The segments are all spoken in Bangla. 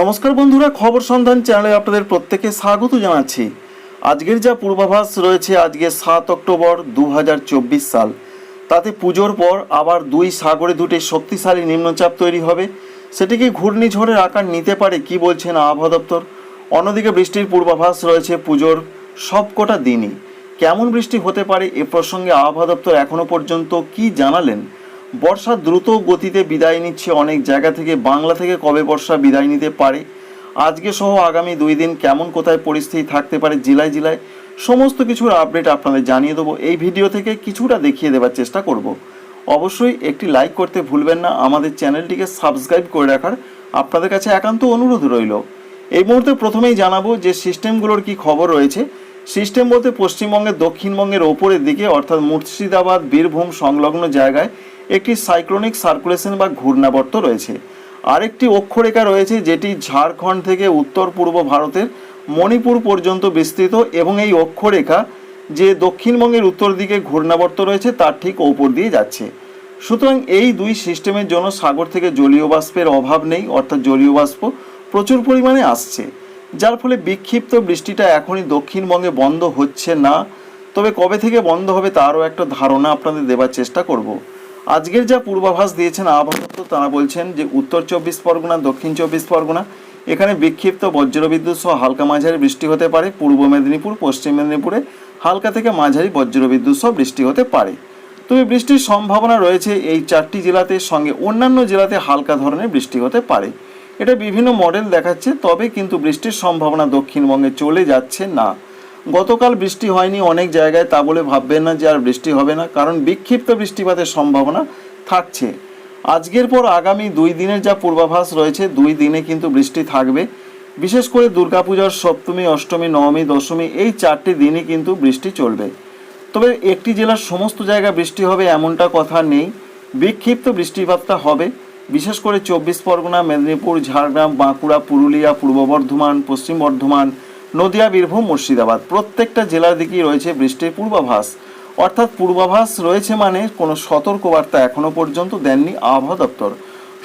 নমস্কার বন্ধুরা, খবর সন্ধান চ্যানেলে আপনাদের প্রত্যেকে স্বাগত জানাচ্ছি। আজকের যা পূর্বাভাস রয়েছে, আজকে সাত অক্টোবর দু হাজার চব্বিশ সাল। তাতে পুজোর পর আবার দুই সাগরে দুটি শক্তিশালী নিম্নচাপ তৈরি হবে। সেটিকে ঘূর্ণিঝড়ের আকার নিতে পারে কি বলছেন আবহাওয়া দপ্তর? অন্যদিকে বৃষ্টির পূর্বাভাস রয়েছে পুজোর সবকটা দিনই। কেমন বৃষ্টি হতে পারে এ প্রসঙ্গে আবহাওয়া দপ্তর এখনও পর্যন্ত কি জানালেন? বর্ষা দ্রুত গতিতে বিদায় নিচ্ছে অনেক জায়গা থেকে। বাংলা থেকে কবে বর্ষা বিদায় নিতে পারে? আজকে সহ আগামী দুই দিন কেমন কোথায় পরিস্থিতি থাকতে পারে জেলায় জেলায়? সমস্ত কিছুর আপডেট আপনাদের জানিয়ে দেবো। এই ভিডিও থেকে কিছুটা দেখিয়ে দেওয়ার চেষ্টা করব। অবশ্যই একটি লাইক করতে ভুলবেন না। আমাদের চ্যানেলটিকে সাবস্ক্রাইব করে রাখার আপনাদের কাছে একান্ত অনুরোধ রইল। এই মুহূর্তে প্রথমেই জানাব যে সিস্টেমগুলোর কি খবর রয়েছে। সিস্টেম বলতে পশ্চিমবঙ্গের দক্ষিণবঙ্গের ওপরের দিকে, অর্থাৎ মুর্শিদাবাদ, বীরভূম সংলগ্ন জায়গায় একটি সাইক্লোনিক সার্কুলেশন বা ঘূর্ণাবর্ত রয়েছে। আরেকটি অক্ষরেখা রয়েছে যেটি ঝাড়খণ্ড থেকে উত্তর পূর্ব ভারতের মণিপুর পর্যন্ত বিস্তৃত এবং এই অক্ষরেখা যে দক্ষিণবঙ্গের উত্তর দিকে ঘূর্ণাবর্ত রয়েছে তার ঠিক ওপর দিয়ে যাচ্ছে। সুতরাং এই দুই সিস্টেমের জন্য সাগর থেকে জলীয় বাষ্পের অভাব নেই, অর্থাৎ জলীয় বাষ্প প্রচুর পরিমাণে আসছে, যার ফলে বিক্ষিপ্ত বৃষ্টিটা এখনই দক্ষিণবঙ্গে বন্ধ হচ্ছে না। তবে কবে থেকে বন্ধ হবে তারও একটা ধারণা আপনাদের দেওয়ার চেষ্টা করব। আজকের যা পূর্বাভাস দিয়েছেন আবহাওয়া তারা বলছেন যে উত্তর চব্বিশ পরগনা, দক্ষিণ চব্বিশ পরগনা, এখানে বিক্ষিপ্ত বজ্রবিদ্যুৎ সহ হালকা মাঝারি বৃষ্টি হতে পারে। পূর্ব মেদিনীপুর, পশ্চিম মেদিনীপুরে হালকা থেকে মাঝারি বজ্রবিদ্যুৎ সহ বৃষ্টি হতে পারে। তবে বৃষ্টির সম্ভাবনা রয়েছে এই চারটি জেলাতে, সঙ্গে অন্যান্য জেলাতে হালকা ধরনের বৃষ্টি হতে পারে। এটা বিভিন্ন মডেল দেখাচ্ছে, তবে কিন্তু বৃষ্টির সম্ভাবনা দক্ষিণবঙ্গে চলে যাচ্ছে না। গতকাল বৃষ্টি হয়নি অনেক জায়গায়, তা বলে ভাববেন না যে আর বৃষ্টি হবে না, কারণ বিক্ষিপ্ত বৃষ্টিপাতের সম্ভাবনা থাকছে। আজকের পর আগামী দুই দিনের যা পূর্বাভাস রয়েছে, দুই দিনে কিন্তু বৃষ্টি থাকবে। বিশেষ করে দুর্গাপূজার সপ্তমী, অষ্টমী, নবমী, দশমী, এই চারটি দিনই কিন্তু বৃষ্টি চলবে। তবে একটি জেলার সমস্ত জায়গায় বৃষ্টি হবে এমনটা কথা নেই। বিক্ষিপ্ত বৃষ্টিপাতটা হবে। বিশেষ করে চব্বিশ পরগনা, মেদিনীপুর, ঝাড়গ্রাম, বাঁকুড়া, পুরুলিয়া, পূর্ব বর্ধমান, পশ্চিম বর্ধমান নদিয়া, বীরভূম, মুর্শিদাবাদ। প্রত্যেকটা জেলার দিকেই রয়েছে বৃষ্টির পূর্বাভাস। অর্থাৎ পূর্বাভাস রয়েছে মানে কোনো সতর্কবার্তা এখনও পর্যন্ত দেননি আবহাওয়া দপ্তর।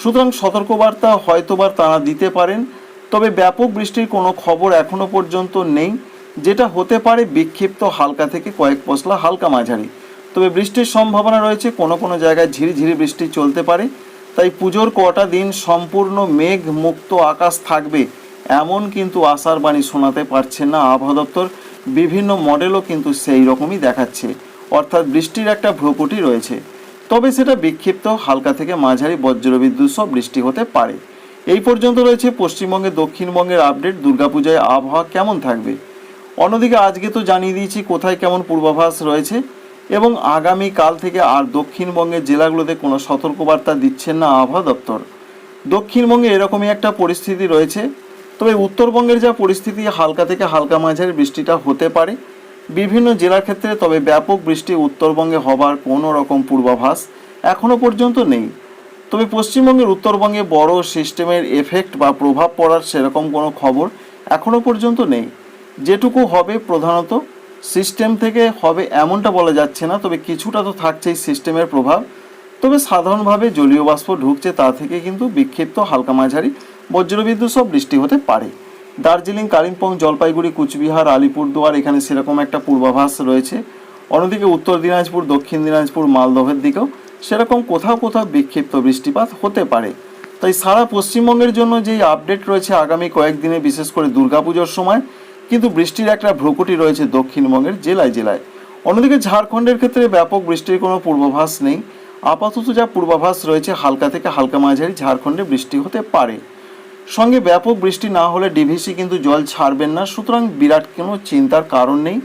সুতরাং সতর্কবার্তা হয়তোবা তারা দিতে পারেন, তবে ব্যাপক বৃষ্টির কোনো খবর এখনও পর্যন্ত নেই, যেটা হতে পারে বিক্ষিপ্ত হালকা থেকে কয়েক পশলা হালকা মাঝারি। তবে বৃষ্টির সম্ভাবনা রয়েছে, কোনো কোনো জায়গায় ঝিরিঝিরি বৃষ্টি চলতে পারে। তাই পুজোর কটা দিন সম্পূর্ণ মেঘ মুক্ত আকাশ থাকবে এমন কিন্তু আশার বাণী শোনাতে পারছে না আবহাওয়া দপ্তর। বিভিন্ন মডেলও কিন্তু সেই রকমই দেখাচ্ছে। অর্থাৎ বৃষ্টির একটা ভ্রুকুটি রয়েছে। তবে সেটা বিক্ষিপ্ত, হালকা থেকে মাঝারি বজ্রবিদ্যুৎ সব বৃষ্টি হতে পারে। এই পর্যন্ত রয়েছে পশ্চিমবঙ্গে, দক্ষিণবঙ্গের আপডেট। দুর্গাপূজায় আবহাওয়া কেমন থাকবে? অন্যদিকে আজকে তো জানিয়ে দিয়েছি কোথায় কেমন পূর্বাভাস রয়েছে। এবং আগামী কাল থেকে আর দক্ষিণবঙ্গের জেলাগুলোতে কোনো সতর্কবার্তা দিচ্ছেন না আবহাওয়া দপ্তর। দক্ষিণবঙ্গে এরকমই একটা পরিস্থিতি রয়েছে। তবে উত্তরবঙ্গের যা পরিস্থিতি, হালকা থেকে হালকা মাঝারি বৃষ্টিটা হতে পারে। বিভিন্ন জেলার ক্ষেত্রে তবে ব্যাপক বৃষ্টি উত্তরবঙ্গে হবার কোনো রকম পূর্বাভাস এখনও পর্যন্ত নেই। তবে পশ্চিমবঙ্গের উত্তরবঙ্গে বড় সিস্টেমের এফেক্ট বা প্রভাব পড়ার সেরকম কোনো খবর এখনও পর্যন্ত নেই। যেটুকু হবে প্রধানত সিস্টেম থেকে হবে এমনটা বলা যাচ্ছে না, তবে কিছুটা তো থাকছেই সিস্টেমের প্রভাব। তবে সাধারণভাবে জলীয় বাষ্প ঢুকছে তা থেকে কিন্তু বিক্ষিপ্ত হালকা মাঝারি বজ্রবিদ্যুৎ সব বৃষ্টি হতে পারে। দার্জিলিং, কালিম্পং, জলপাইগুড়ি, কুচবিহার, আলিপুরদুয়ার এখানে সেরকম একটা পূর্বাভাস রয়েছে। অন্যদিকে উত্তর দিনাজপুর, দক্ষিণ দিনাজপুর, মালদহের দিকেও সেরকম কোথাও কোথাও বিক্ষিপ্ত বৃষ্টিপাত হতে পারে। তাই সারা পশ্চিমবঙ্গের জন্য যেই আপডেট রয়েছে আগামী কয়েকদিনে, বিশেষ করে দুর্গাপুজোর সময়, কিন্তু বৃষ্টির একটা ভ্রুকুটি রয়েছে দক্ষিণবঙ্গের জেলায় জেলায়। অন্যদিকে ঝাড়খণ্ডের ক্ষেত্রে ব্যাপক বৃষ্টির কোনো পূর্বাভাস নেই। আপাতত যা পূর্বাভাস রয়েছে, হালকা থেকে হালকা মাঝারি ঝাড়খণ্ডে বৃষ্টি হতে পারে। সঙ্গে ব্যাপক বৃষ্টি না হলে ডিভিসি কিন্তু জল ছাড়বেন না। সুতরাং বিরাট কোনো চিন্তার কারণ নেই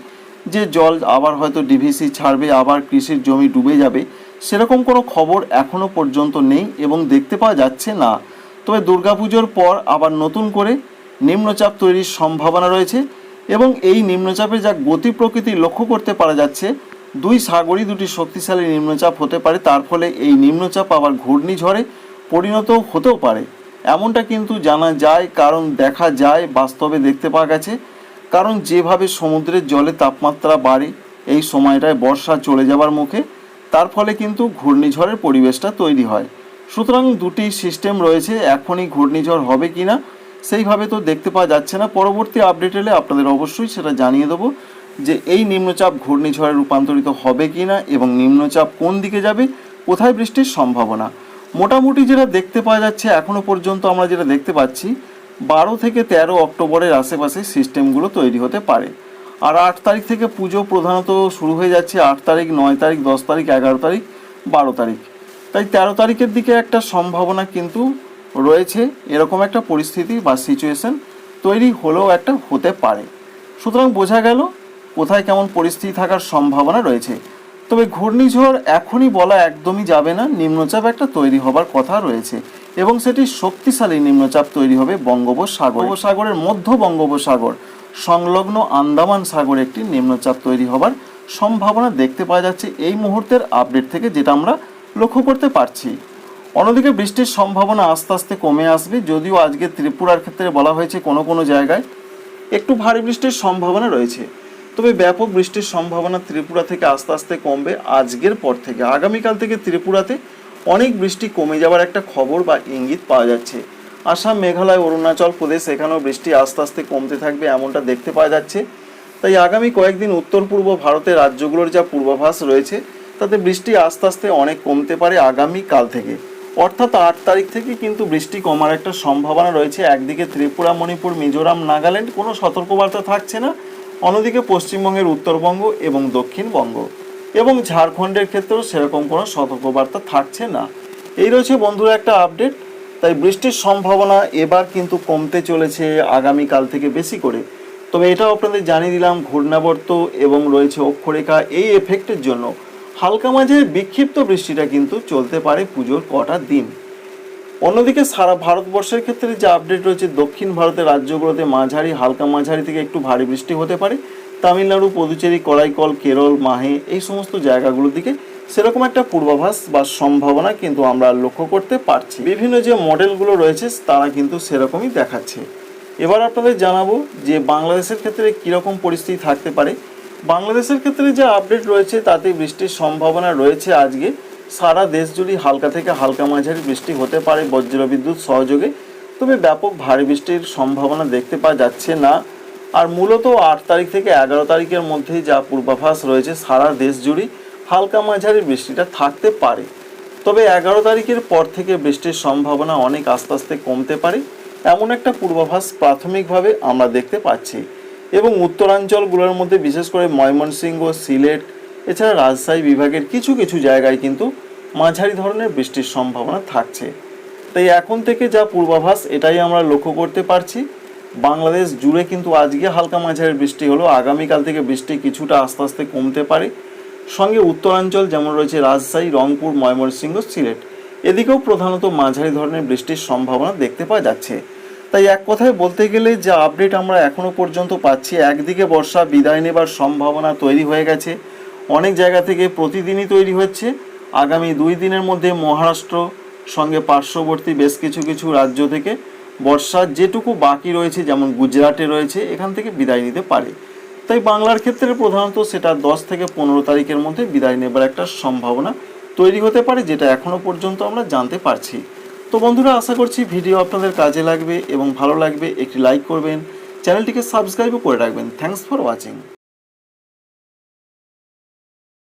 যে জল আবার হয়তো ডিভিসি ছাড়বে, আবার কৃষির জমি ডুবে যাবে। সেরকম কোনো খবর এখনও পর্যন্ত নেই এবং দেখতে পাওয়া যাচ্ছে না। তবে দুর্গাপুজোর পর আবার নতুন করে নিম্নচাপ তৈরির সম্ভাবনা রয়েছে এবং এই নিম্নচাপের যা গতি প্রকৃতি লক্ষ্য করতে পারা যাচ্ছে, দুই সাগরই দুটি শক্তিশালী নিম্নচাপ হতে পারে। তার ফলে এই নিম্নচাপ আবার ঘূর্ণিঝড়ে পরিণত হতেও পারে। এমনটা কিন্তু জানা যায়, কারণ দেখা যায়, বাস্তবে দেখতে পাওয়া গেছে। কারণ যেভাবে সমুদ্রের জলে তাপমাত্রা বাড়ে, এই সময়টায় বর্ষা চলে যাবার মুখে, তার ফলে কিন্তু ঘূর্ণিঝড়ের পরিবেশটা তৈরি হয়। সুতরাং দুটি সিস্টেম রয়েছে, এখনই ঘূর্ণিঝড় হবে কিনা, সেইভাবে তো দেখতে পাওয়া যাচ্ছে না। পরবর্তী আপডেট এলে আপনাদের অবশ্যই সেটা জানিয়ে দেবো যে এই নিম্নচাপ ঘূর্ণিঝড়ে রূপান্তরিত হবে কি না এবং নিম্নচাপ কোন দিকে যাবে, কোথায় বৃষ্টির সম্ভাবনা। মোটামুটি যেটা দেখতে পাওয়া যাচ্ছে এখনও পর্যন্ত আমরা যেটা দেখতে পাচ্ছি, বারো থেকে তেরো অক্টোবরের আশেপাশে সিস্টেমগুলো তৈরি হতে পারে। আর আট তারিখ থেকে পুজো প্রধানত শুরু হয়ে যাচ্ছে আট তারিখ, নয় তারিখ, দশ তারিখ, এগারো তারিখ, বারো তারিখ। তাই তেরো তারিখের দিকে একটা সম্ভাবনা কিন্তু রয়েছে, এরকম একটা পরিস্থিতি বা সিচুয়েশন তৈরি হলেও একটা হতে পারে। সুতরাং বোঝা গেল কোথায় কেমন পরিস্থিতি থাকার সম্ভাবনা রয়েছে। তবে ঘূর্ণিঝড় এখনই বলা একদমই যাবে না। নিম্নচাপ একটা তৈরি হবার কথা রয়েছে এবং সেটি শক্তিশালী নিম্নচাপ তৈরি হবে বঙ্গোপসাগর। বঙ্গোপসাগরের মধ্য বঙ্গোপসাগর, সংলগ্ন আন্দামান সাগরে একটি নিম্নচাপ তৈরি হবার সম্ভাবনা দেখতে পাওয়া যাচ্ছে এই মুহূর্তের আপডেট থেকে, যেটা আমরা লক্ষ্য করতে পারছি। অন্যদিকে বৃষ্টির সম্ভাবনা আস্তে আস্তে কমে আসবে, যদিও আজকে ত্রিপুরার ক্ষেত্রে বলা হয়েছে কোনো কোনো জায়গায় একটু ভারী বৃষ্টির সম্ভাবনা রয়েছে। তবে ব্যাপক বৃষ্টির সম্ভাবনা ত্রিপুরা থেকে আস্তে আস্তে কমবে আজকের পর থেকে। আগামীকাল থেকে ত্রিপুরাতে অনেক বৃষ্টি কমে যাওয়ার একটা খবর বা ইঙ্গিত পাওয়া যাচ্ছে। আসাম, মেঘালয়, অরুণাচল প্রদেশ এখানেও বৃষ্টি আস্তে আস্তে কমতে থাকবে এমনটা দেখতে পাওয়া যাচ্ছে। তাই আগামী কয়েকদিন উত্তর পূর্ব ভারতের রাজ্যগুলোর যা পূর্বাভাস রয়েছে, তাতে বৃষ্টি আস্তে আস্তে অনেক কমতে পারে আগামী কাল থেকে। অর্থাৎ আট তারিখ থেকে কিন্তু বৃষ্টি কমার একটা সম্ভাবনা রয়েছে। একদিকে ত্রিপুরা, মণিপুর, মিজোরাম, নাগাল্যান্ড কোনো সতর্কবার্তা থাকছে না। অন্যদিকে পশ্চিমবঙ্গের উত্তরবঙ্গ এবং দক্ষিণবঙ্গ। এবং ঝাড়খণ্ডের ক্ষেত্রেও সেরকম কোনো সতর্কবার্তা থাকছে না। এই রয়েছে বন্ধুরা একটা আপডেট তাই বৃষ্টির সম্ভাবনা এবার কিন্তু কমতে চলেছে আগামীকাল থেকে বেশি করে। তবে এটাও আপনাদের জানিয়ে দিলাম ঘূর্ণাবর্ত এবং রয়েছে অক্ষরেখা এই এফেক্টের জন্য। হালকা মাঝে বিক্ষিপ্ত বৃষ্টিটা কিন্তু চলতে পারে পুজোর কটা দিন। অন্যদিকে সারা ভারতবর্ষের ক্ষেত্রে যে আপডেট রয়েছে, দক্ষিণ ভারতের রাজ্যগুলোতে মাঝারি, হালকা মাঝারি থেকে একটু ভারী বৃষ্টি হতে পারে। তামিলনাড়ু, পুদুচেরি করাইকল কেরল, মাহে এই সমস্ত জায়গাগুলোর দিকে সেরকম একটা পূর্বাভাস বা সম্ভাবনা কিন্তু আমরা লক্ষ্য করতে পারছি। বিভিন্ন যে মডেলগুলো রয়েছে, তারা কিন্তু সেরকমই দেখাচ্ছে। এবার আপনাদের জানাব যে বাংলাদেশের ক্ষেত্রে কীরকম পরিস্থিতি থাকতে পারে। বাংলাদেশের ক্ষেত্রে যে আপডেট রয়েছে, তাতে বৃষ্টির সম্ভাবনা রয়েছে আজকে। সারা দেশ জুড়ে হালকা থেকে হালকা মাঝারি বৃষ্টি হতে পারে বজ্রবিদ্যুৎ সহযোগে। তবে ব্যাপক ভারী বৃষ্টির সম্ভাবনা দেখতে পাওয়া যাচ্ছে না। আর মূলত আট তারিখ থেকে এগারো তারিখের মধ্যে যা পূর্বাভাস রয়েছে, সারা দেশ জুড়ে হালকা মাঝারি বৃষ্টিটা থাকতে পারে। তবে এগারো তারিখের পর থেকে বৃষ্টির সম্ভাবনা অনেক আস্তে আস্তে কমতে পারে, এমন একটা পূর্বাভাস প্রাথমিকভাবে আমরা দেখতে পাচ্ছি। এবং উত্তরাঞ্চলগুলোর মধ্যে, বিশেষ করে ময়মনসিংহ, সিলেট এছাড়া রাজশাহী বিভাগের কিছু কিছু জায়গায় কিন্তু মাঝারি ধরনের বৃষ্টির সম্ভাবনা থাকছে। তাই এখন থেকে যা পূর্বাভাস, এটাই আমরা লক্ষ্য করতে পারছি। বাংলাদেশ জুড়ে কিন্তু আজকে হালকা মাঝারি বৃষ্টি হলো আগামীকাল থেকে বৃষ্টি কিছুটা আস্তে আস্তে কমতে পারে। সঙ্গে উত্তরাঞ্চল যেমন রয়েছে রাজশাহী, রংপুর, ময়মনসিংহ, সিলেট, এদিকেও প্রধানত মাঝারি ধরনের বৃষ্টির সম্ভাবনা দেখতে পাওয়া যাচ্ছে। তাই এক কথায় বলতে গেলে যে আপডেট আমরা এখনও পর্যন্ত পাচ্ছি, একদিকে বর্ষা বিদায় নেবার সম্ভাবনা তৈরি হয়ে গেছে। অনেক জায়গা থেকে প্রতিদিনই তৈরি হচ্ছে। আগামী দুই দিনের মধ্যে মহারাষ্ট্র সঙ্গে পার্শ্ববর্তী বেশ কিছু কিছু রাজ্য থেকে বর্ষার যেটুকু বাকি রয়েছে, যেমন গুজরাটে রয়েছে, এখান থেকে বিদায় নিতে পারে। তাই বাংলার ক্ষেত্রে প্রধানত সেটা দশ থেকে পনেরো তারিখের মধ্যে বিদায় নেবার একটা সম্ভাবনা তৈরি হতে পারে, যেটা এখনও পর্যন্ত আমরা জানতে পারছি। তো বন্ধুরা, আশা করছি ভিডিও আপনাদের কাজে লাগবে এবং ভালো লাগবে। একটি লাইক করবেন, চ্যানেলটিকে সাবস্ক্রাইবও করে রাখবেন। Thanks for watching.